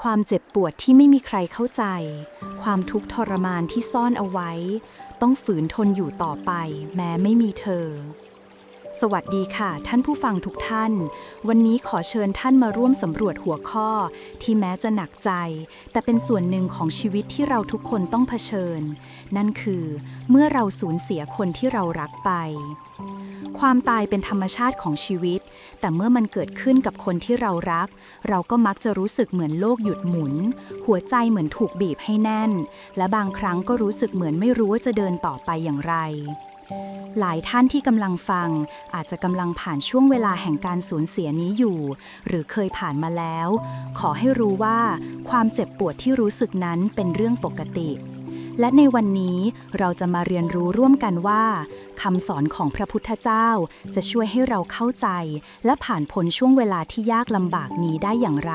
ความเจ็บปวดที่ไม่มีใครเข้าใจ ความทุกข์ทรมานที่ซ่อนเอาไว้ ต้องฝืนทนอยู่ต่อไป แม้ไม่มีเธอ สวัสดีค่ะ ท่านผู้ฟังทุกท่าน วันนี้ขอเชิญท่านมาร่วมสำรวจหัวข้อ ที่แม้จะหนักใจ แต่เป็นส่วนหนึ่งของชีวิตที่เราทุกคนต้องเผชิญ นั่นคือ เมื่อเราสูญเสียคนที่เรารักไป ความตายเป็นธรรมชาติของชีวิต แต่เมื่อมันเกิดขึ้นกับคนที่เรารัก เราก็มักจะรู้สึกเหมือนโลกหยุดหมุน หัวใจเหมือนถูกบีบให้แน่น และบางครั้งก็รู้สึกเหมือนไม่รู้ว่าจะเดินต่อไปอย่างไร หลายท่านที่กำลังฟัง อาจจะกำลังผ่านช่วงเวลาแห่งการสูญเสียนี้อยู่ หรือเคยผ่านมาแล้ว ขอให้รู้ว่า ความเจ็บปวดที่รู้สึกนั้นเป็นเรื่องปกติ และในวันนี้เราจะมาเรียนรู้ร่วมกันว่าคำสอนของพระพุทธเจ้าจะช่วยให้เราเข้าใจ และผ่านพ้นช่วงเวลาที่ยากลำบากนี้ได้อย่างไร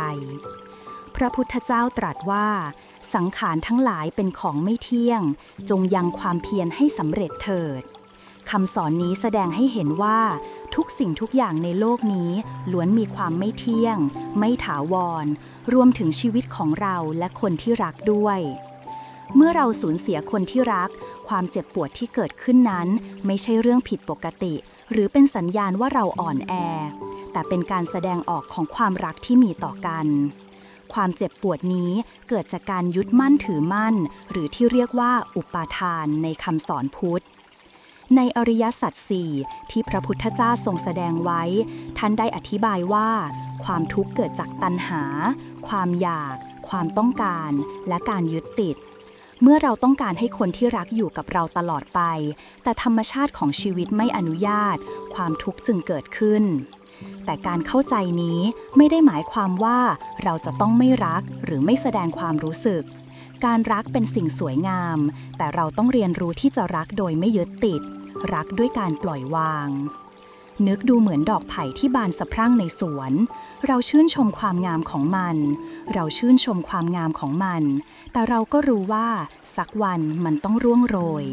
พระพุทธเจ้าตรัสว่า สังขารทั้งหลายเป็นของไม่เที่ยง จงยังความเพียรให้สำเร็จเถิดคำสอนนี้แสดงให้เห็นว่าทุกสิ่งทุกอย่างในโลกนี้ล้วนมีความไม่เที่ยง ไม่ถาวร รวมถึงชีวิตของเราและคนที่รักด้วย เมื่อเราสูญเสียคนที่รัก ความเจ็บปวดที่เกิดขึ้นนั้น ไม่ใช่เรื่องผิดปกติ หรือเป็นสัญญาณว่าเราอ่อนแอ แต่เป็นการแสดงออกของความรักที่มีต่อกัน ความเจ็บปวดนี้เกิดจากการยึดมั่นถือมั่น หรือที่เรียกว่าอุปาทานในคำสอนพุทธในอริยสัจสี่ที่พระพุทธเจ้าทรงแสดงไว้ ท่านได้อธิบายว่า ความทุกข์เกิดจากตัณหา ความอยาก ความต้องการ และการยึดติด เมื่อเราต้องการให้คนที่รักอยู่กับเราตลอดไป แต่ธรรมชาติของชีวิตไม่อนุญาต ความทุกข์จึงเกิดขึ้น แต่การเข้าใจนี้ไม่ได้หมายความว่าเราจะต้องไม่รักหรือไม่แสดงความรู้สึก การรักเป็นสิ่งสวยงาม แต่เราต้องเรียนรู้ที่จะรักโดยไม่ยึดติด รักด้วยการปล่อยวาง นึกดูเหมือนดอกไผ่ที่บานสะพรั่งในสวน เราชื่นชมความงามของมัน เราชื่นชมความงามของมัน แต่เราก็รู้ว่าสักวันมันต้องร่วงโรย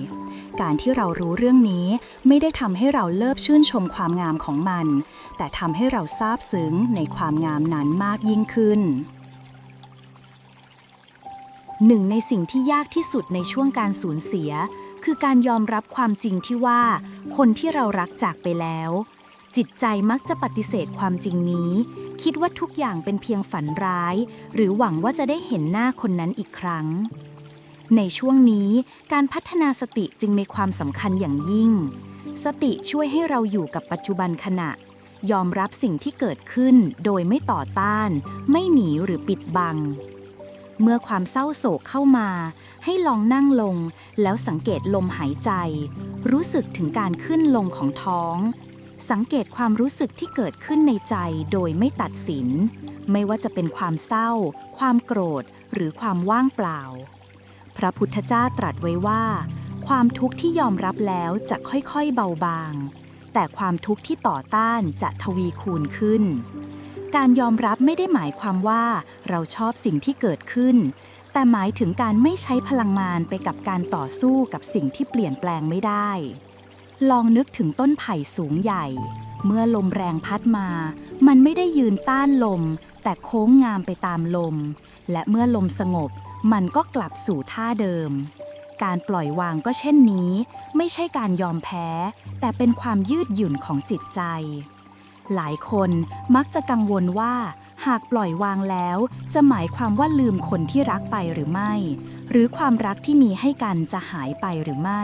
การที่เรารู้เรื่องนี้ไม่ได้ทำให้เราเลิกชื่นชมความงามของมัน แต่ทำให้เราซาบซึ้งในความงามนั้นมากยิ่งขึ้นหนึ่งในสิ่งที่ยากที่สุดในช่วงการสูญเสีย คือการยอมรับความจริงที่ว่า คนที่เรารักจากไปแล้ว จิตใจมักจะปฏิเสธความจริงนี้ คิดว่าทุกอย่างเป็นเพียงฝันร้าย หรือหวังว่าจะได้เห็นหน้าคนนั้นอีกครั้ง ในช่วงนี้การพัฒนาสติจึงมีความสำคัญอย่างยิ่ง สติช่วยให้เราอยู่กับปัจจุบันขณะ ยอมรับสิ่งที่เกิดขึ้นโดยไม่ต่อต้าน ไม่หนีหรือปิดบัง เมื่อความเศร้าโศกเข้ามา ให้ลองนั่งลง แล้วสังเกตลมหายใจ รู้สึกถึงการขึ้นลงของท้อง สังเกตความรู้สึกที่เกิดขึ้นในใจโดยไม่ตัดสิน ไม่ว่าจะเป็นความเศร้า ความโกรธ หรือความว่างเปล่า พระพุทธเจ้าตรัสไว้ว่า ความทุกข์ที่ยอมรับแล้วจะค่อยๆเบาบาง แต่ความทุกข์ที่ต่อต้านจะทวีคูณขึ้น การยอมรับไม่ได้หมายความว่าเราชอบสิ่งที่เกิดขึ้น แต่หมายถึงการไม่ใช้พลังงานไปกับการต่อสู้กับสิ่งที่เปลี่ยนแปลงไม่ได้ ลองนึกถึงต้นไผ่สูงใหญ่ เมื่อลมแรงพัดมา มันไม่ได้ยืนต้านลม แต่โค้งงามไปตามลม และเมื่อลมสงบ มันก็กลับสู่ท่าเดิม การปล่อยวางก็เช่นนี้ ไม่ใช่การยอมแพ้ แต่เป็นความยืดหยุ่นของจิตใจ หลายคนมักจะกังวลว่า หากปล่อยวางแล้ว จะหมายความว่าลืมคนที่รักไปหรือไม่ หรือความรักที่มีให้กันจะหายไปหรือไม่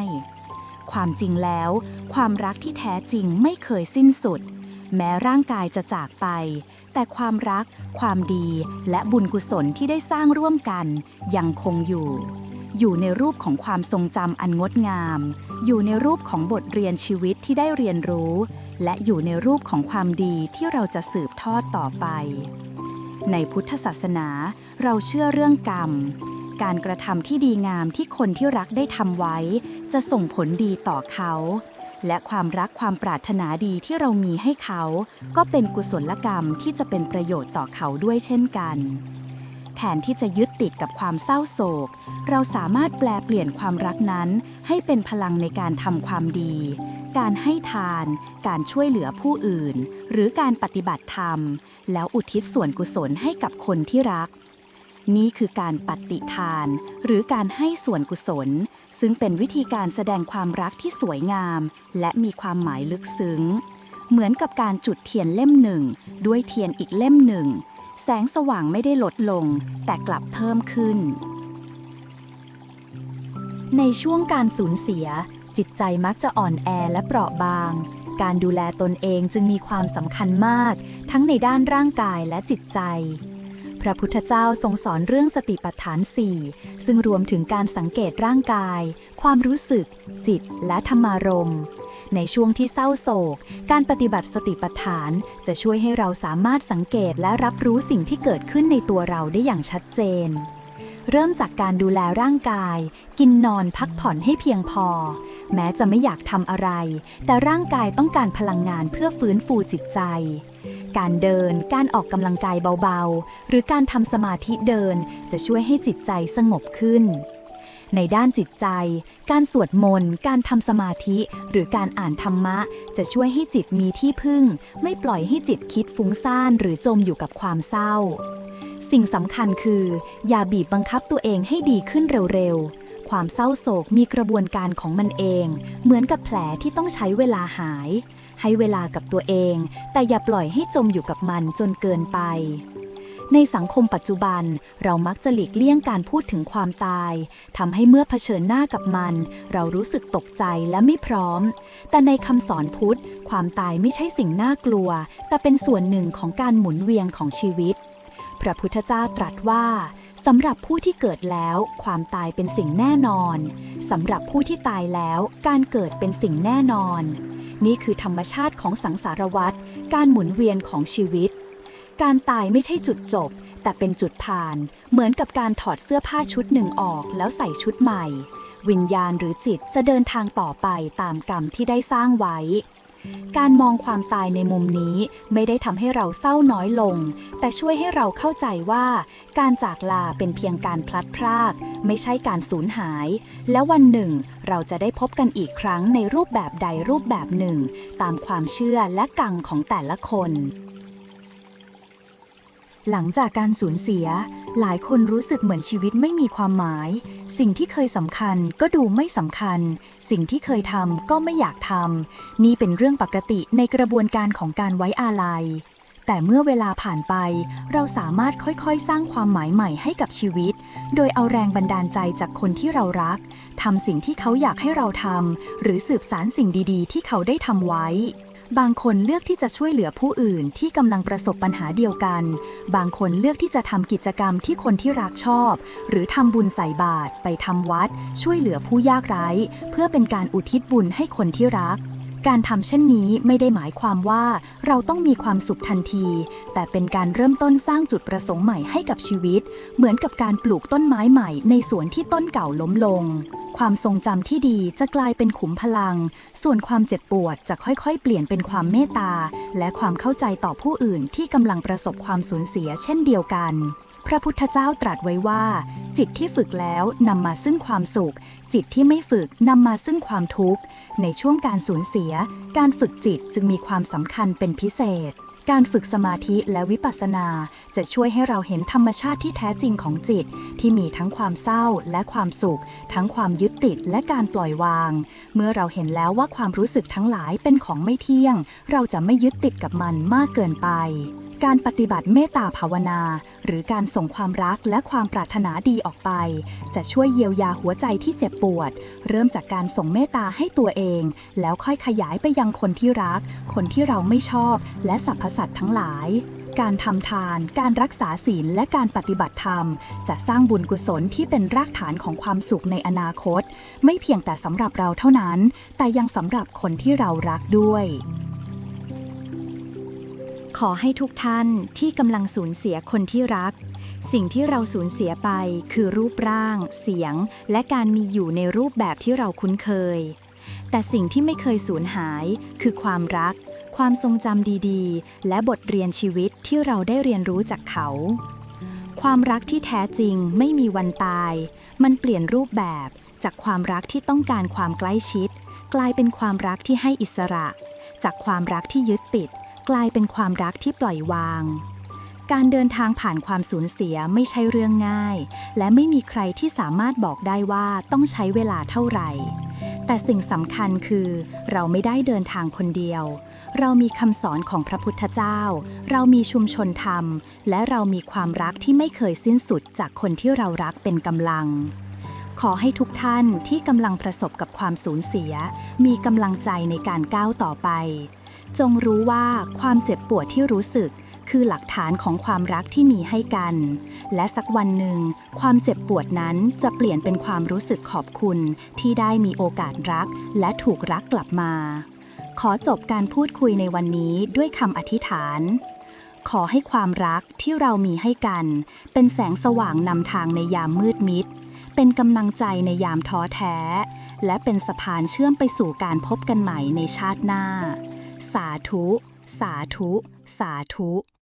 ความจริงแล้ว ความรักที่แท้จริงไม่เคยสิ้นสุด แม้ร่างกายจะจากไป แต่ความรัก ความดีและบุญกุศลที่ได้สร้างร่วมกัน ยังคงอยู่ อยู่ในรูปของความทรงจำอันงดงาม อยู่ในรูปของบทเรียนชีวิตที่ได้เรียนรู้ และอยู่ในรูปของความดีที่เราจะสืบทอดต่อไป ในพุทธศาสนา เราเชื่อเรื่องกรรม การกระทำที่ดีงามที่คนที่รักได้ทำไว้ จะส่งผลดีต่อเขา และความรักความปรารถนาดีที่เรามีให้เขา ก็เป็นกุศลกรรมที่จะเป็นประโยชน์ต่อเขาด้วยเช่นกัน แทนที่จะยึดติดกับความเศร้าโศก เราสามารถแปลเปลี่ยนความรักนั้น ให้เป็นพลังในการทำความดี การให้ทาน การช่วยเหลือผู้อื่น หรือการปฏิบัติธรรม แล้วอุทิศส่วนกุศลให้กับคนที่รัก นี่คือการปฏิทาน หรือการให้ส่วนกุศล ซึ่งเป็นวิธีการแสดงความรักที่สวยงาม และมีความหมายลึกซึ้ง เหมือนกับการจุดเทียนเล่มหนึ่ง ด้วยเทียนอีกเล่มหนึ่ง แสงสว่างไม่ได้ลดลง แต่กลับเพิ่มขึ้น ในช่วงการสูญเสีย จิตใจมักจะอ่อนแอและเปราะบาง การดูแลตนเองจึงมีความสำคัญมาก ทั้งในด้านร่างกายและจิตใจ พระพุทธเจ้าทรงสอนเรื่องสติปัฏฐาน4ซึ่งรวมถึงการสังเกตร่างกาย ความรู้สึก จิต และธรรมารมณ์ในช่วงที่เศร้าโศก การปฏิบัติสติปัฏฐานจะช่วยให้เราสามารถสังเกตและรับรู้สิ่งที่เกิดขึ้นในตัวเราได้อย่างชัดเจน เริ่มจากการดูแลร่างกาย กินนอนพักผ่อนให้เพียงพอ แม้จะไม่อยากทำอะไร แต่ร่างกายต้องการพลังงานเพื่อฟื้นฟูจิตใจ การเดิน การออกกำลังกายเบาๆ หรือการทำสมาธิเดินจะช่วยให้จิตใจสงบขึ้น ในด้านจิตใจ การสวดมนต์ การทำสมาธิ หรือการอ่านธรรมะ จะช่วยให้จิตมีที่พึ่ง ไม่ปล่อยให้จิตคิดฟุ้งซ่านหรือจมอยู่กับความเศร้า สิ่งสำคัญคือ อย่าบีบบังคับตัวเองให้ดีขึ้นเร็วๆ ความเศร้าโศกมีกระบวนการของมันเอง เหมือนกับแผลที่ต้องใช้เวลาหาย ให้เวลากับตัวเอง แต่อย่าปล่อยให้จมอยู่กับมันจนเกินไป ในสังคมปัจจุบันเรามักจะหลีกเลี่ยงการพูดถึงความตายทำให้เมื่อเผชิญหน้ากับมัน เรารู้สึกตกใจและไม่พร้อม แต่ในคำสอนพุทธ ความตายไม่ใช่สิ่งน่ากลัว แต่เป็นส่วนหนึ่งของการหมุนเวียนของชีวิต พระพุทธเจ้าตรัสว่าสำหรับผู้ที่เกิดแล้ว ความตายเป็นสิ่งแน่นอน สำหรับผู้ที่ตายแล้ว การเกิดเป็นสิ่งแน่นอน นี่คือธรรมชาติของสังสารวัฏการหมุนเวียนของชีวิต การตายไม่ใช่จุดจบ แต่เป็นจุดผ่าน เหมือนกับการถอดเสื้อผ้าชุดหนึ่งออกแล้วใส่ชุดใหม่ วิญญาณหรือจิตจะเดินทางต่อไปตามกรรมที่ได้สร้างไว้ การมองความตายในมุมนี้ไม่ได้ทำให้เราเศร้าน้อยลง แต่ช่วยให้เราเข้าใจว่า การจากลาเป็นเพียงการพลัดพราก ไม่ใช่การสูญหาย และวันหนึ่ง เราจะได้พบกันอีกครั้งในรูปแบบใดรูปแบบหนึ่ง ตามความเชื่อและกังของแต่ละคน หลังจากการสูญเสีย หลายคนรู้สึกเหมือนชีวิตไม่มีความหมาย สิ่งที่เคยสำคัญก็ดูไม่สำคัญ สิ่งที่เคยทำก็ไม่อยากทำนี่เป็นเรื่องปกติในกระบวนการของการไว้อาลัย แต่เมื่อเวลาผ่านไป เราสามารถค่อยๆ สร้างความหมายใหม่ให้กับชีวิต โดยเอาแรงบันดาลใจจากคนที่เรารักทำสิ่งที่เขาอยากให้เราทำหรือสืบสารสิ่งดีๆ ที่เขาได้ทำไว้ บางคนเลือกที่จะช่วยเหลือผู้อื่นที่กำลังประสบปัญหาเดียวกัน บางคนเลือกที่จะทำกิจกรรมที่คนที่รักชอบ หรือทำบุญใส่บาตรไปทำวัด ช่วยเหลือผู้ยากไร้ เพื่อเป็นการอุทิศบุญให้คนที่รัก การทำเช่นนี้ไม่ได้หมายความว่าเราต้องมีความสุขทันที แต่เป็นการเริ่มต้นสร้างจุดประสงค์ใหม่ให้กับชีวิต เหมือนกับการปลูกต้นไม้ใหม่ในสวนที่ต้นเก่าล้มลง ความทรงจำที่ดีจะกลายเป็นขุมพลัง ส่วนความเจ็บปวดจะค่อยๆ เปลี่ยนเป็นความเมตตา และความเข้าใจต่อผู้อื่นที่กำลังประสบความสูญเสียเช่นเดียวกันพระพุทธเจ้าตรัสไว้ว่า จิตที่ฝึกแล้วนำมาซึ่งความสุข จิตที่ไม่ฝึกนำมาซึ่งความทุกข์ ในช่วงการสูญเสีย การฝึกจิตจึงมีความสำคัญเป็นพิเศษ การฝึกสมาธิและวิปัสสนา จะช่วยให้เราเห็นธรรมชาติที่แท้จริงของจิต ที่มีทั้งความเศร้าและความสุข ทั้งความยึดติดและการปล่อยวาง เมื่อเราเห็นแล้วว่าความรู้สึกทั้งหลายเป็นของไม่เที่ยง เราจะไม่ยึดติดกับมันมากเกินไป การปฏิบัติเมตตาภาวนา หรือการส่งความรักและความปรารถนาดีออกไป จะช่วยเยียวยาหัวใจที่เจ็บปวด เริ่มจากการส่งเมตตาให้ตัวเอง แล้วค่อยขยายไปยังคนที่รัก คนที่เราไม่ชอบ และสรรพสัตว์ทั้งหลายการทำทาน การรักษาศีล และการปฏิบัติธรรม จะสร้างบุญกุศลที่เป็นรากฐานของความสุขในอนาคต ไม่เพียงแต่สำหรับเราเท่านั้น แต่ยังสำหรับคนที่เรารักด้วย ขอให้ทุกท่านที่กำลังสูญเสียคนที่รัก สิ่งที่เราสูญเสียไปคือรูปร่าง เสียง และการมีอยู่ในรูปแบบที่เราคุ้นเคย แต่สิ่งที่ไม่เคยสูญหาย คือความรัก ความทรงจำดีๆ และบทเรียนชีวิตที่เราได้เรียนรู้จากเขา ความรักที่แท้จริงไม่มีวันตาย มันเปลี่ยนรูปแบบจากความรักที่ต้องการความใกล้ชิด กลายเป็นความรักที่ให้อิสระ จากความรักที่ยึดติด กลายเป็นความรักที่ปล่อยวาง การเดินทางผ่านความสูญเสียไม่ใช่เรื่องง่าย และไม่มีใครที่สามารถบอกได้ว่าต้องใช้เวลาเท่าไหร่ แต่สิ่งสำคัญคือ เราไม่ได้เดินทางคนเดียว เรามีคำสอนของพระพุทธเจ้า เรามีชุมชนธรรม และเรามีความรักที่ไม่เคยสิ้นสุดจากคนที่เรารักเป็นกำลังขอให้ทุกท่านที่กำลังประสบกับความสูญเสีย มีกำลังใจในการก้าวต่อไป จงรู้ว่าความเจ็บปวดที่รู้สึกคือหลักฐานของความรักที่มีให้กัน และสักวันหนึ่ง ความเจ็บปวดนั้นจะเปลี่ยนเป็นความรู้สึกขอบคุณ ที่ได้มีโอกาสรัก และถูกรักกลับมา ขอจบการพูดคุยในวันนี้ด้วยคำอธิษฐาน ขอให้ความรักที่เรามีให้กัน เป็นแสงสว่างนำทางในยามมืดมิด เป็นกำลังใจในยามท้อแท้ และเป็นสะพานเชื่อมไปสู่การพบกันใหม่ในชาติหน้า สาธุ สาธุ สาธุ